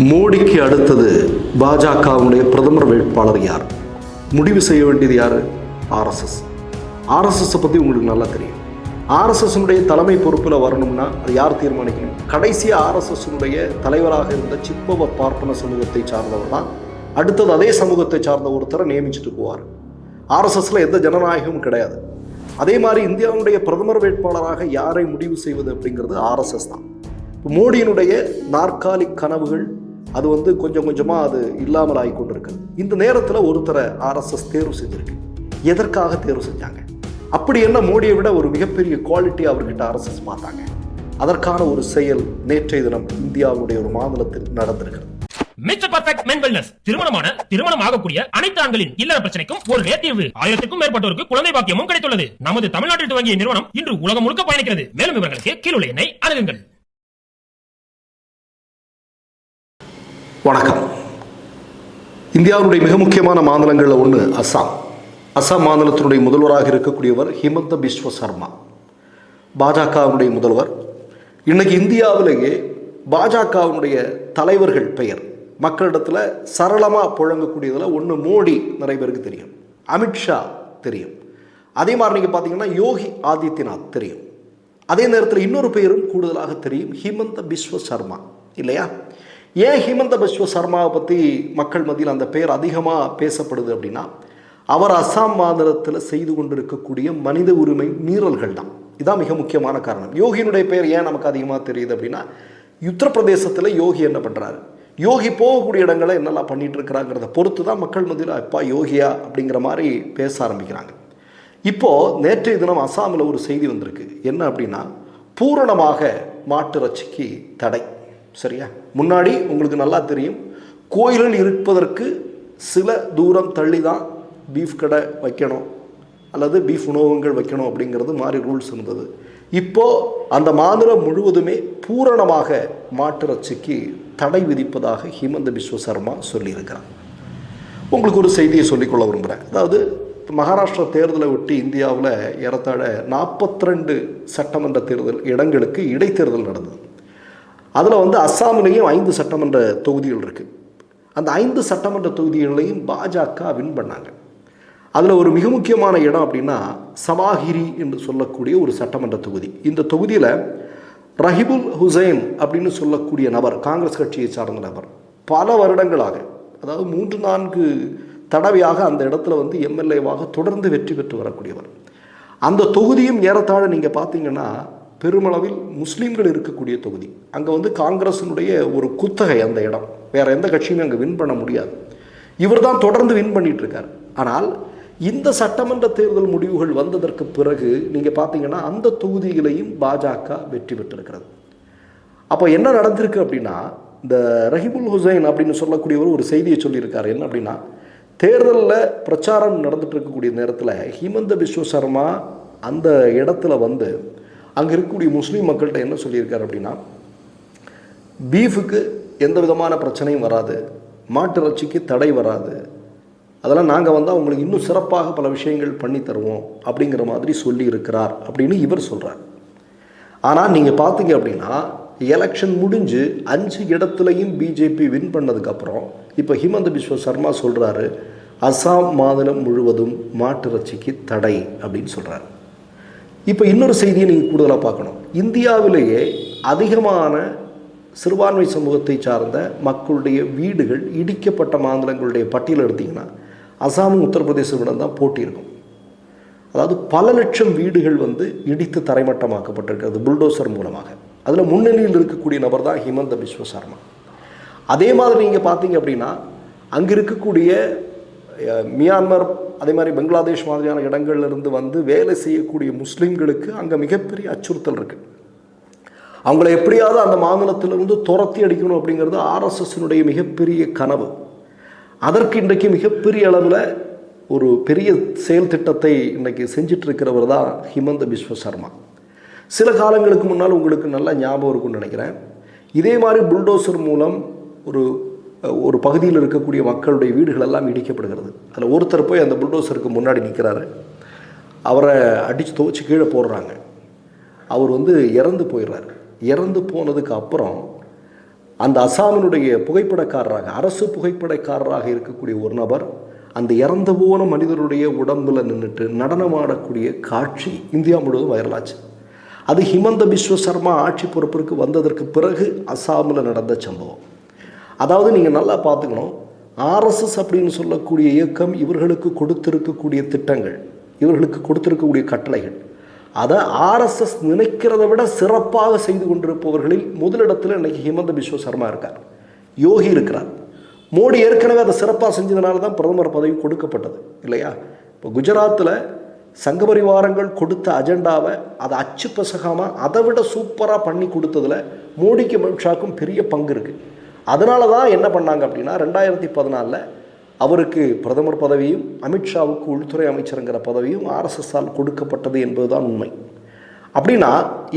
மோடிக்கு அடுத்தது பாஜகவுடைய பிரதமர் வேட்பாளர் யார்? முடிவு செய்ய வேண்டியது யார்? ஆர்எஸ்எஸ் ஆர்எஸ்எஸ்ஸை பற்றி உங்களுக்கு நல்லா தெரியும். ஆர்எஸ்எஸ்னுடைய தலைமை பொறுப்பில் வரணும்னா அது யார் தீர்மானிக்கணும்? கடைசியாக ஆர்எஸ்எஸ்னுடைய தலைவராக இருந்த சிப்பவ பார்ப்பன சமூகத்தை சார்ந்தவர் தான். அடுத்தது அதே சமூகத்தை சார்ந்த ஒருத்தரை நியமிச்சுட்டு போவார். ஆர்எஸ்எஸ்ல எந்த ஜனநாயகமும் கிடையாது. அதே மாதிரி இந்தியாவுடைய பிரதமர் வேட்பாளராக யாரை முடிவு செய்வது அப்படிங்கிறது ஆர்எஸ்எஸ் தான். இப்போ மோடியினுடைய நாற்காலிக் கனவுகள் அது வந்து கொஞ்சம் கொஞ்சமாக அது இல்லாமல் ஆகி கொண்டிருக்கிறது இந்த நேரத்தில் ஒருத்தரை ஆர்எஸ்எஸ் தேர்வு செஞ்சிருக்கு. எதற்காக தேர்வு செஞ்சாங்க? அப்படி என்ன மோடியை விட ஒரு மிகப்பெரிய குவாலிட்டி அவர்கிட்ட ஆர்எஸ்எஸ் பார்த்தாங்க. அதற்கான ஒரு செயல் நேற்றைய தினம் இந்தியாவுடைய ஒரு மாநிலத்தில் நடந்திருக்கிறது. மிஸ்டர் பர்ஃபெக்ட் மென் வெல்னஸ் திருமணமான திருமணம் ஆகக்கூடிய அனைத்து ஆண்களின் இல்லற பிரச்சனைக்கும் ஒரு நேர்த்தீர்வு ஆயிரத்துக்கும் மேற்பட்டோருக்கு குழந்தை பாக்கியமும் கிடைத்துள்ளது. நமது தமிழ்நாட்டில் துவங்கிய நிறுவனம் இன்று உலகம் முழுக்க பயணிக்கிறது. மேலும் விவரங்களுக்கு கீழுள்ள எண்ணை அணுகுங்கள். வணக்கம். இந்தியாவுடைய மிக முக்கியமான மாநிலங்களில் ஒன்று அஸ்ஸாம் அஸ்ஸாம் மாநிலத்தினுடைய முதல்வராக இருக்கக்கூடியவர் ஹிமந்த பிஸ்வ சர்மா. பாஜகவினுடைய முதல்வர். இன்னைக்கு இந்தியாவிலேயே பாஜகவினுடைய தலைவர்கள் பெயர். மக்களிடத்தில் சரளமாக புழங்கக்கூடியதில் ஒன்று மோடி நிறைய பேருக்கு தெரியும். அமித்ஷா தெரியும். அதே மாதிரி நீங்கள் பார்த்தீங்கன்னா யோகி ஆதித்யநாத் தெரியும். அதே நேரத்தில் இன்னொரு பெயரும் கூடுதலாக தெரியும். ஹிமந்த பிஸ்வ சர்மா. இல்லையா? ஏன் ஹிமந்த பிஸ்வ சர்மாவை பற்றி மக்கள் மத்தியில் அந்த பெயர் அதிகமாக பேசப்படுது அப்படின்னா அவர் அசாம் மாநிலத்தில் செய்து கொண்டிருக்கக்கூடிய மனித உரிமை மீறல்கள் தான். இதான் மிக முக்கியமான காரணம். யோகியினுடைய பெயர் ஏன் நமக்கு அதிகமாக தெரியுது அப்படின்னா உத்தரப்பிரதேசத்தில் யோகி என்ன பண்ணுறாரு யோகி போகக்கூடிய இடங்களை என்னெல்லாம் பண்ணிட்டு இருக்கிறாங்கிறத பொறுத்து தான் மக்கள் மத்தியில் அப்பா யோகியா அப்படிங்கிற மாதிரி பேச ஆரம்பிக்கிறாங்க. இப்போது நேற்றைய தினம் அசாமில் ஒரு செய்தி வந்திருக்கு. என்ன அப்படின்னா பூரணமாக மாட்டு இறைச்சிக்கு தடை. சரியா? முன்னாடி உங்களுக்கு நல்லா தெரியும். கோயிலில் இருப்பதற்கு சில தூரம் தள்ளி தான் பீஃப் கடை வைக்கணும். அல்லது பீஃப் உணவகங்கள் வைக்கணும் அப்படிங்கிறது மாதிரி ரூல்ஸ் இருந்தது. இப்போது அந்த மாநிலம் முழுவதுமே பூரணமாக மாட்டிறச்சிக்கு தடை விதிப்பதாக ஹிமந்த பிஸ்வ சர்மா சொல்லியிருக்கிறார். உங்களுக்கு ஒரு செய்தியை சொல்லிக்கொள்ள விரும்புகிறேன் அதாவது மகாராஷ்டிரா தேர்தலை ஒட்டி இந்தியாவில் ஏறத்தாழ நாற்பத்தி ரெண்டு சட்டமன்ற தேர்தல் இடங்களுக்கு இடைத்தேர்தல் நடந்தது. அதில் வந்து அஸ்ஸாமிலேயும் ஐந்து சட்டமன்ற தொகுதிகள் இருக்குது அந்த ஐந்து சட்டமன்ற தொகுதிகளையும் பாஜக வின் பண்ணாங்க. அதில் ஒரு மிக முக்கியமான இடம் அப்படின்னா சவாஹிரி என்று சொல்லக்கூடிய ஒரு சட்டமன்ற தொகுதி. இந்த தொகுதியில் ரஹிபுல் ஹுசைன் அப்படின்னு சொல்லக்கூடிய நபர் காங்கிரஸ் கட்சியை சார்ந்த நபர் பல வருடங்களாக அதாவது மூன்று நான்கு தடவையாக அந்த இடத்துல வந்து எம்எல்ஏவாக தொடர்ந்து வெற்றி பெற்று வரக்கூடியவர். அந்த தொகுதியும் ஏறத்தாழ நீங்கள் பார்த்தீங்கன்னா பெருமளவில் முஸ்லீம்கள் இருக்கக்கூடிய தொகுதி. அங்கே வந்து காங்கிரஸினுடைய ஒரு குத்தகை அந்த இடம். வேற எந்த கட்சியுமே அங்கே வின் பண்ண முடியாது. இவர் தான் தொடர்ந்து வின் பண்ணிகிட்ருக்கார் ஆனால் இந்த சட்டமன்ற தேர்தல் முடிவுகள் வந்ததற்கு பிறகு நீங்கள் பார்த்தீங்கன்னா அந்த தொகுதிகளையும் பாஜக வெற்றி பெற்றிருக்கிறது. அப்போ என்ன நடந்திருக்கு அப்படின்னா இந்த ரஹிபுல் ஹுசைன் அப்படின்னு சொல்லக்கூடியவர் ஒரு செய்தியை சொல்லியிருக்காரு. என்ன அப்படின்னா தேர்தலில் பிரச்சாரம் நடந்துட்டு இருக்கக்கூடிய நேரத்தில் ஹிமந்த பிஸ்வ சர்மா அந்த இடத்துல வந்து அங்கே இருக்கக்கூடிய முஸ்லீம் மக்கள்கிட்ட என்ன சொல்லியிருக்காரு அப்படின்னா பீஃபுக்கு எந்த விதமான பிரச்சனையும் வராது மாட்டு இறைச்சிக்கு தடை வராது. அதெல்லாம் நாங்கள் வந்தால் உங்களுக்கு இன்னும் சிறப்பாக பல விஷயங்கள் பண்ணி தருவோம் அப்படிங்கிற மாதிரி சொல்லி இருக்கிறார் அப்படின்னு இவர் சொல்கிறார் ஆனால் நீங்கள் பார்த்தீங்க அப்படின்னா எலெக்ஷன் முடிஞ்சு அஞ்சு இடத்துலையும் பிஜேபி வின் பண்ணதுக்கப்புறம் இப்போ ஹிமந்த பிஸ்வ சர்மா சொல்கிறாரு அஸ்ஸாம் மாநிலம் முழுவதும் மாட்டு இறைச்சிக்கு தடை அப்படின்னு சொல்கிறாரு இப்போ இன்னொரு செய்தியை நீங்கள் கூடுதலாக பார்க்கணும். இந்தியாவிலேயே அதிகமான சிறுபான்மை சமூகத்தை சார்ந்த மக்களுடைய வீடுகள் இடிக்கப்பட்ட மாநிலங்களுடைய பட்டியல் எடுத்திங்கன்னா அசாமும் உத்தரப்பிரதேசவிடம் தான் போட்டி இருக்கும். அதாவது பல லட்சம் வீடுகள் வந்து இடித்து தரைமட்டமாக்கப்பட்டிருக்கிறது புல்டோசர் மூலமாக. அதில் முன்னணியில் இருக்கக்கூடிய நபர் தான் ஹிமந்த பிஸ்வ சர்மா. அதே மாதிரி நீங்கள் பார்த்தீங்க அப்படின்னா அங்கே இருக்கக்கூடிய மியான்மர் அதே மாதிரி பங்களாதேஷ் மாதிரியான இடங்கள்லேருந்து வந்து வேலை செய்யக்கூடிய முஸ்லீம்களுக்கு அங்கே மிகப்பெரிய அச்சுறுத்தல் இருக்குது அவங்கள எப்படியாவது அந்த மாநிலத்திலிருந்து துரத்தி அடிக்கணும் அப்படிங்கிறது ஆர்எஸ்எஸ்னுடைய மிகப்பெரிய கனவு. அதற்கு இன்றைக்கு மிகப்பெரிய அளவில் ஒரு பெரிய செயல் திட்டத்தை இன்றைக்கி செஞ்சிட்ருக்கிறவர் தான் ஹிமந்த பிஸ்வ சர்மா. சில காலங்களுக்கு முன்னால் உங்களுக்கு நல்லா ஞாபகம் இருக்கும்னு நினைக்கிறேன். இதே மாதிரி புல்டோசர் மூலம் ஒரு ஒரு பகுதியில் இருக்கக்கூடிய மக்களுடைய வீடுகள் எல்லாம் இடிக்கப்படுகிறது. அதில் ஒருத்தர் போய் அந்த புல்டோசருக்கு முன்னாடி நிற்கிறாரு. அவரை அடித்து துவச்சி கீழே போடுறாங்க. அவர் வந்து இறந்து போயிடுறாரு. இறந்து போனதுக்கு அப்புறம் அந்த அசாமினுடைய புகைப்படக்காரராக அரசு புகைப்படக்காரராக இருக்கக்கூடிய ஒரு நபர் அந்த இறந்து போன மனிதருடைய உடம்பில் நின்றுட்டு நடனமாடக்கூடிய காட்சி இந்தியா முழுவதும் வைரலாச்சு. அது ஹிமந்த பிஸ்வ சர்மா ஆட்சி பொறுப்பிற்கு வந்ததற்கு பிறகு அசாமில் நடந்த சம்பவம். அதாவது நீங்கள் நல்லா பார்த்துக்கணும். ஆர்எஸ்எஸ் அப்படின்னு சொல்லக்கூடிய இயக்கம் இவர்களுக்கு கொடுத்திருக்கக்கூடிய திட்டங்கள் இவர்களுக்கு கொடுத்திருக்கக்கூடிய கட்டளைகள். அதை ஆர்எஸ்எஸ் நினைக்கிறத விட சிறப்பாக செய்து கொண்டிருப்பவர்களில் முதலிடத்தில் இன்னைக்கு ஹிமந்த பிஸ்வ சர்மா இருக்கார். யோகி இருக்கிறார். மோடி ஏற்கனவே அதை சிறப்பாக செஞ்சதுனால தான் பிரதமர் பதவி கொடுக்கப்பட்டது இல்லையா? இப்போ குஜராத்தில் சங்கபரிவாரங்கள் கொடுத்த அஜெண்டாவை அதை அச்சு பசகாமல் அதை விட சூப்பராக பண்ணி கொடுத்ததில் மோடிக்கு அமித்ஷாக்கும் பெரிய பங்கு இருக்குது அதனால தான் என்ன பண்ணாங்க அப்படின்னா ரெண்டாயிரத்தி பதினாலில் அவருக்கு பிரதமர் பதவியும் அமித்ஷாவுக்கு உள்துறை அமைச்சருங்கிற பதவியும் ஆர்எஸ்எஸ்ஸால் கொடுக்கப்பட்டது என்பதுதான் உண்மை. அப்படின்னா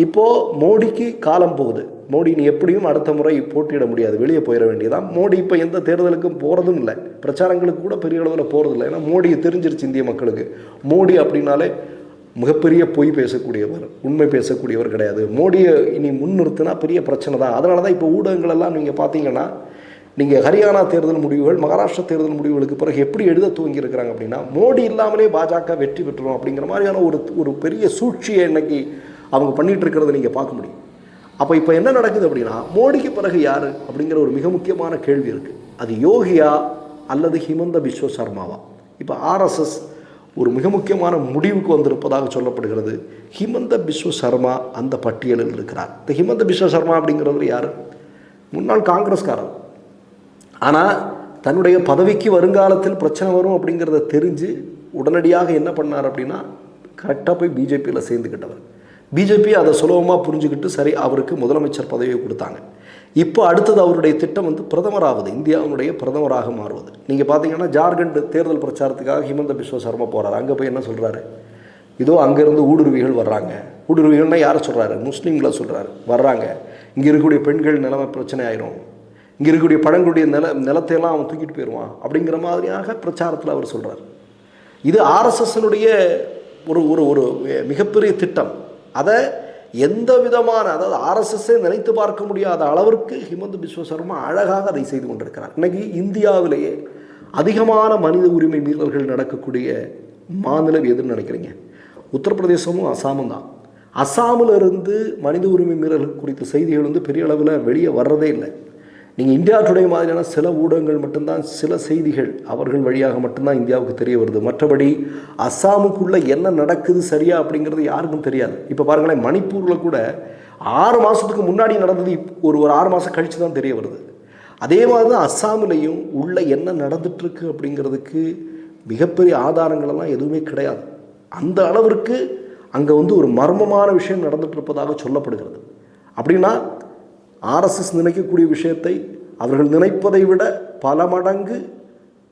இப்போது மோடிக்கு காலம் போகுது. மோடி நீ எப்படியும் அடுத்த முறை போட்டியிட முடியாது. வெளியே போயிட வேண்டியதான் மோடி இப்போ எந்த தேர்தலுக்கும் போகிறதும் இல்லை. பிரச்சாரங்களுக்கு கூட பெரிய அளவில் போகிறது இல்லை ஏன்னா மோடியை தெரிஞ்சிருச்சு இந்திய மக்களுக்கு. மோடி அப்படின்னாலே மிகப்பெரிய பொய் பேசக்கூடியவர் உண்மை பேசக்கூடியவர் கிடையாது. மோடியை இனி முன்னிறுத்தினா பெரிய பிரச்சனை தான். அதனால தான் இப்போ ஊடகங்கள் எல்லாம் நீங்கள் பார்த்தீங்கன்னா நீங்கள் ஹரியானா தேர்தல் முடிவுகள் மகாராஷ்டிரா தேர்தல் முடிவுகளுக்கு பிறகு எப்படி எழுத துவங்கியிருக்கிறாங்க அப்படின்னா மோடி இல்லாமலே பாஜக வெற்றி பெற்றுரும் அப்படிங்கிற மாதிரியான ஒரு ஒரு பெரிய சூழ்ச்சியை இன்னைக்கு அவங்க பண்ணிட்டு இருக்கிறத நீங்கள் பார்க்க முடியும். அப்போ இப்போ என்ன நடக்குது அப்படின்னா மோடிக்கு பிறகு யார் அப்படிங்கிற ஒரு மிக முக்கியமான கேள்வி இருக்குது அது யோகியா அல்லது ஹிமந்த பிஸ்வ சர்மாவா? இப்போ ஆர்எஸ்எஸ் ஒரு மிக முக்கியமான முடிவுக்கு வந்திருப்பதாக சொல்லப்படுகிறது. ஹிமந்த பிஸ்வ சர்மா அந்த பட்டியலில் இருக்கிறார். இந்த ஹிமந்த பிஸ்வ சர்மா அப்படிங்கிறவர் யார்? முன்னாள் காங்கிரஸ்காரர். ஆனால் தன்னுடைய பதவிக்கு வருங்காலத்தில் பிரச்சனை வரும் அப்படிங்கிறத தெரிஞ்சு உடனடியாக என்ன பண்ணார் அப்படின்னா கரெக்டாக போய் பிஜேபியில் சேர்ந்துக்கிட்டவர் பிஜேபி அதை சுலபமாக புரிஞ்சுக்கிட்டு சரி அவருக்கு முதலமைச்சர் பதவியை கொடுத்தாங்க. இப்போ அடுத்தது அவருடைய திட்டம் வந்து பிரதமராவது இந்தியாவினுடைய பிரதமராக மாறுவது. நீங்கள் பார்த்தீங்கன்னா ஜார்க்கண்ட் தேர்தல் பிரச்சாரத்துக்காக ஹிமந்த பிஸ்வ சர்மா போகிறார் அங்கே போய் என்ன சொல்கிறாரு இதோ அங்கேருந்து ஊடுருவிகள் வர்றாங்க. ஊடுருவிகள்னா யாரை சொல்கிறாரு முஸ்லீம்களை சொல்கிறாரு வர்றாங்க. இங்கே இருக்கக்கூடிய பெண்கள் நிலைமை பிரச்சனை ஆயிரும். இங்கே இருக்கக்கூடிய பழங்குடிய நில நிலத்தையெல்லாம் அவன் தூக்கிட்டு போயிடுவான் அப்படிங்கிற மாதிரியாக பிரச்சாரத்தில் அவர் சொல்கிறார் இது ஆர்எஸ்எஸ்னுடைய ஒரு ஒரு ஒரு மிகப்பெரிய திட்டம். அதை எந்த விதமான அதாவது ஆர்எஸ்எஸ்ஸே நினைத்து பார்க்க முடியாத அளவிற்கு ஹிமந்த் பிஸ்வ சர்மா அழகாக அதை செய்து கொண்டிருக்கிறார். இன்னைக்கு இந்தியாவிலேயே அதிகமான மனித உரிமை மீறல்கள் நடக்கக்கூடிய மாநிலம் எதுன்னு நினைக்கிறீங்க? உத்தரப்பிரதேசமும் அசாமும் தான். அசாமிலிருந்து மனித உரிமை மீறல்கள் குறித்த செய்திகள் வந்து பெரிய அளவில் வெளியே வர்றதே இல்லை. நீங்கள் இந்தியா டுடே மாதிரியான சில ஊடகங்கள் மட்டும்தான் சில செய்திகள் அவர்கள் வழியாக மட்டும்தான் இந்தியாவுக்கு தெரிய வருது. மற்றபடி அஸ்ஸாமுக்குள்ளே என்ன நடக்குது சரியா அப்படிங்கிறது யாருக்கும் தெரியாது. இப்போ பாருங்களேன் மணிப்பூரில் கூட ஆறு மாதத்துக்கு முன்னாடி நடந்தது இப்- ஒரு ஒரு ஆறு மாதம் கழித்து தான் தெரிய வருது. அதே மாதிரி தான் அஸ்ஸாமிலையும் உள்ளே என்ன நடந்துட்டுருக்கு அப்படிங்கிறதுக்கு மிகப்பெரிய ஆதாரங்களெல்லாம் எதுவுமே கிடையாது. அந்த அளவிற்கு அங்கே வந்து ஒரு மர்மமான விஷயம் நடந்துட்டு இருப்பதாக சொல்லப்படுகிறது. அப்படின்னா ஆர்எஸ்எஸ் நினைக்கக்கூடிய விஷயத்தை அவர்கள் நினைப்பதை விட பல மடங்கு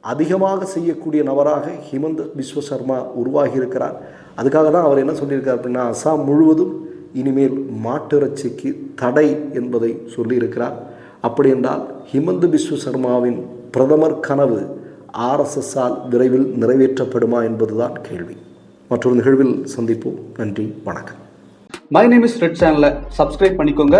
அதிகமாக செய்யக்கூடிய நபராக ஹிமந்த் பிஸ்வ சர்மா உருவாகி இருக்கிறார் அதுக்காக தான் அவர் என்ன சொல்லியிருக்கார் அப்படின்னா அசாம் முழுவதும் இனிமேல் மாட்டிறைச்சிக்கு தடை என்பதை சொல்லியிருக்கிறார். அப்படி என்றால் ஹிமந்த் பிஸ்வ சர்மாவின் பிரதமர் கனவு ஆர்எஸ்எஸ்ஸால் விரைவில் நிறைவேற்றப்படுமா என்பதுதான் கேள்வி. மற்றொரு நிகழ்வில் சந்திப்போம். நன்றி வணக்கம். மை நேம் இஸ் ரெட் சேனலை சப்ஸ்கிரைப் பண்ணிக்கோங்க.